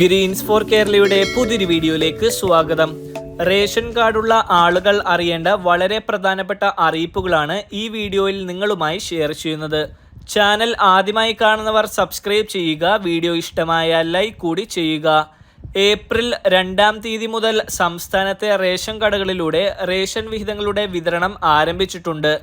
Green's four കേരളയുടെ പുതിയൊരു വീഡിയോയിലേക്ക് സ്വാഗതം. റേഷൻ കാർഡുള്ള ആളുകൾ അറിയേണ്ട വളരെ പ്രധാനപ്പെട്ട അറിയിപ്പുകളാണ് ഈ വീഡിയോയിൽ നിങ്ങളുമായി ഷെയർ ചെയ്യുന്നത്. ചാനൽ ആദ്യമായി കാണുന്നവർ സബ്സ്ക്രൈബ് ചെയ്യുക വീഡിയോ ഇഷ്ടമായ ലൈക്ക് കൂടി ചെയ്യുക. ഏപ്രിൽ രണ്ടാം തീയതി മുതൽ സംസ്ഥാനത്തെ റേഷൻ കടകളിലൂടെ റേഷൻ വിഹിതങ്ങളുടെ വിതരണം ആരംഭിച്ചിട്ടുണ്ട്.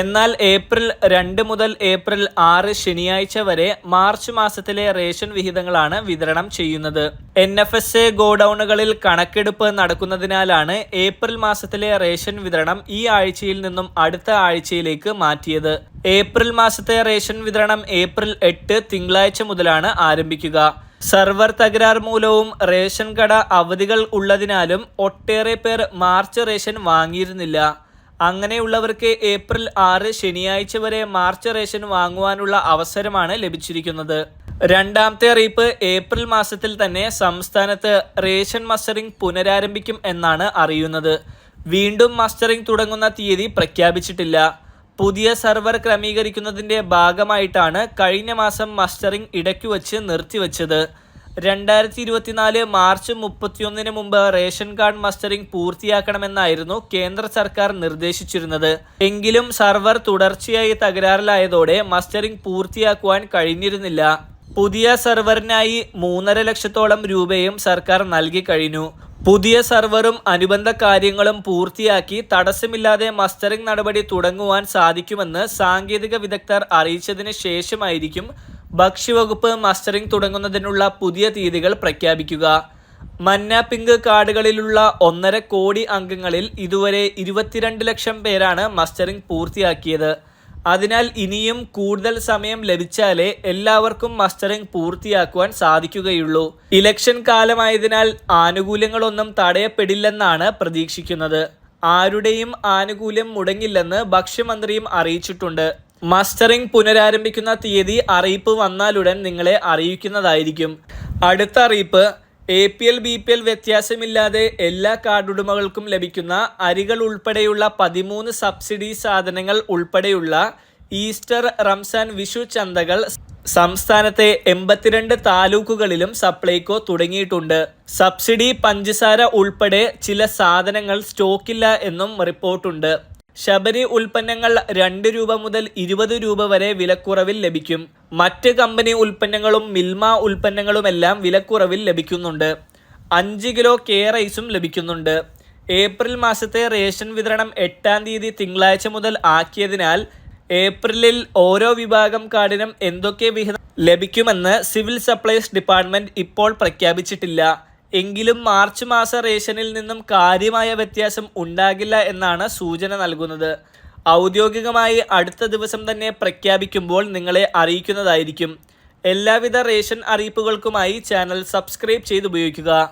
എന്നാൽ ഏപ്രിൽ രണ്ട് മുതൽ ഏപ്രിൽ ആറ് ശനിയാഴ്ച വരെ മാർച്ച് മാസത്തിലെ റേഷൻ വിഹിതങ്ങളാണ് വിതരണം ചെയ്യുന്നത്. എൻ എഫ് എസ് എ ഗോഡൌണുകളിൽ കണക്കെടുപ്പ് നടക്കുന്നതിനാലാണ് ഏപ്രിൽ മാസത്തിലെ റേഷൻ വിതരണം ഈ ആഴ്ചയിൽ നിന്നും അടുത്ത ആഴ്ചയിലേക്ക് മാറ്റിയത്. ഏപ്രിൽ മാസത്തെ റേഷൻ വിതരണം ഏപ്രിൽ എട്ട് തിങ്കളാഴ്ച മുതലാണ് ആരംഭിക്കുക. സർവർ തകരാർ മൂലവും റേഷൻ കട അവധികൾ ഉള്ളതിനാലും ഒട്ടേറെ പേർ മാർച്ച് റേഷൻ വാങ്ങിയിരുന്നില്ല. അങ്ങനെയുള്ളവർക്ക് ഏപ്രിൽ ആറ് ശനിയാഴ്ച വരെ മാർച്ച് റേഷൻ വാങ്ങുവാനുള്ള അവസരമാണ് ലഭിച്ചിരിക്കുന്നത്. രണ്ടാമത്തെ അറിയിപ്പ് ഏപ്രിൽ മാസത്തിൽ തന്നെ സംസ്ഥാനത്ത് റേഷൻ മസ്റ്ററിംഗ് പുനരാരംഭിക്കും എന്നാണ് അറിയുന്നത്. വീണ്ടും മസ്റ്ററിംഗ് തുടങ്ങുന്ന തീയതി പ്രഖ്യാപിച്ചിട്ടില്ല. പുതിയ സെർവർ ക്രമീകരിക്കുന്നതിന്റെ ഭാഗമായിട്ടാണ് കഴിഞ്ഞ മാസം മസ്റ്ററിംഗ് ഇടയ്ക്ക് വച്ച് നിർത്തിവച്ചത്. രണ്ടായിരത്തി ഇരുപത്തിനാല് മാർച്ച് മുപ്പത്തിയൊന്നിന് മുമ്പ് റേഷൻ കാർഡ് മസ്റ്ററിംഗ് പൂർത്തിയാക്കണമെന്നായിരുന്നു കേന്ദ്ര സർക്കാർ നിർദ്ദേശിച്ചിരുന്നത്. എങ്കിലും സർവർ തുടർച്ചയായി തകരാറിലായതോടെ മസ്റ്ററിംഗ് പൂർത്തിയാക്കുവാൻ കഴിഞ്ഞിരുന്നില്ല. പുതിയ സെർവറിനായി മൂന്നര ലക്ഷത്തോളം രൂപയും സർക്കാർ നൽകി കഴിഞ്ഞു. പുതിയ സെർവറും അനുബന്ധ കാര്യങ്ങളും പൂർത്തിയാക്കി തടസ്സമില്ലാതെ മസ്റ്ററിംഗ് നടപടി തുടങ്ങുവാൻ സാധിക്കുമെന്ന് സാങ്കേതിക വിദഗ്ധർ അറിയിച്ചതിന് ശേഷമായിരിക്കും ഭക്ഷ്യവകുപ്പ് മസ്റ്ററിംഗ് തുടങ്ങുന്നതിനുള്ള പുതിയ തീയതികൾ പ്രഖ്യാപിക്കുക. മന്ന പിങ്ക് കാർഡുകളിലുള്ള ഒന്നര കോടി അംഗങ്ങളിൽ ഇതുവരെ ഇരുപത്തിരണ്ട് ലക്ഷം പേരാണ് മസ്റ്ററിംഗ് പൂർത്തിയാക്കിയത്. അതിനാൽ ഇനിയും കൂടുതൽ സമയം ലഭിച്ചാലേ എല്ലാവർക്കും മസ്റ്ററിംഗ് പൂർത്തിയാക്കുവാൻ സാധിക്കുകയുള്ളൂ. ഇലക്ഷൻ കാലമായതിനാൽ ആനുകൂല്യങ്ങളൊന്നും തടയപ്പെടില്ലെന്നാണ് പ്രതീക്ഷിക്കുന്നത്. ആരുടെയും ആനുകൂല്യം മുടങ്ങില്ലെന്ന് ഭക്ഷ്യമന്ത്രിയും അറിയിച്ചിട്ടുണ്ട്. മസ്റ്ററിംഗ് പുനരാരംഭിക്കുന്ന തീയതി അറിയിപ്പ് വന്നാലുടൻ നിങ്ങളെ അറിയിക്കുന്നതായിരിക്കും. അടുത്ത അറിയിപ്പ് A P L B P L വ്യത്യാസമില്ലാതെ എല്ലാ കാർഡുടമകൾക്കും ലഭിക്കുന്ന അരികൾ ഉൾപ്പെടെയുള്ള പതിമൂന്ന് സബ്സിഡി സാധനങ്ങൾ ഉൾപ്പെടെയുള്ള ഈസ്റ്റർ റംസാൻ വിഷു ചന്തകൾ സംസ്ഥാനത്തെ എൺപത്തിരണ്ട് താലൂക്കുകളിലും സപ്ലൈകോ തുടങ്ങിയിട്ടുണ്ട്. സബ്സിഡി പഞ്ചസാര ഉൾപ്പെടെ ചില സാധനങ്ങൾ സ്റ്റോക്കില്ല എന്നും റിപ്പോർട്ടുണ്ട് ശബരി ഉൽപ്പന്നങ്ങൾ രണ്ട് രൂപ മുതൽ ഇരുപത് രൂപ വരെ വിലക്കുറവിൽ ലഭിക്കും. മറ്റ് കമ്പനി ഉൽപ്പന്നങ്ങളും മിൽമ ഉൽപ്പന്നങ്ങളുമെല്ലാം വിലക്കുറവിൽ ലഭിക്കുന്നുണ്ട്. അഞ്ച് കിലോ കെ റൈസും ലഭിക്കുന്നുണ്ട്. ഏപ്രിൽ മാസത്തെ റേഷൻ വിതരണം എട്ടാം തീയതി തിങ്കളാഴ്ച മുതൽ ആക്കിയതിനാൽ ഏപ്രിലിൽ ഓരോ വിഭാഗം കാർഡിനും എന്തൊക്കെ വിഹിതം ലഭിക്കുമെന്ന് സിവിൽ സപ്ലൈസ് ഡിപ്പാർട്ട്മെന്റ് ഇപ്പോൾ പ്രഖ്യാപിച്ചിട്ടില്ല. എങ്കിലും മാർച്ച് മാസ റേഷനിൽ നിന്നും കാര്യമായ വ്യത്യാസം ഉണ്ടാകില്ല എന്നാണ് സൂചന നൽകുന്നത്. ഔദ്യോഗികമായി അടുത്ത ദിവസം തന്നെ പ്രഖ്യാപിക്കുമ്പോൾ നിങ്ങളെ അറിയിക്കുന്നതായിരിക്കും. എല്ലാവിധ റേഷൻ അറിയിപ്പുകൾക്കുമായി ചാനൽ സബ്സ്ക്രൈബ് ചെയ്ത് ഉപയോഗിക്കുക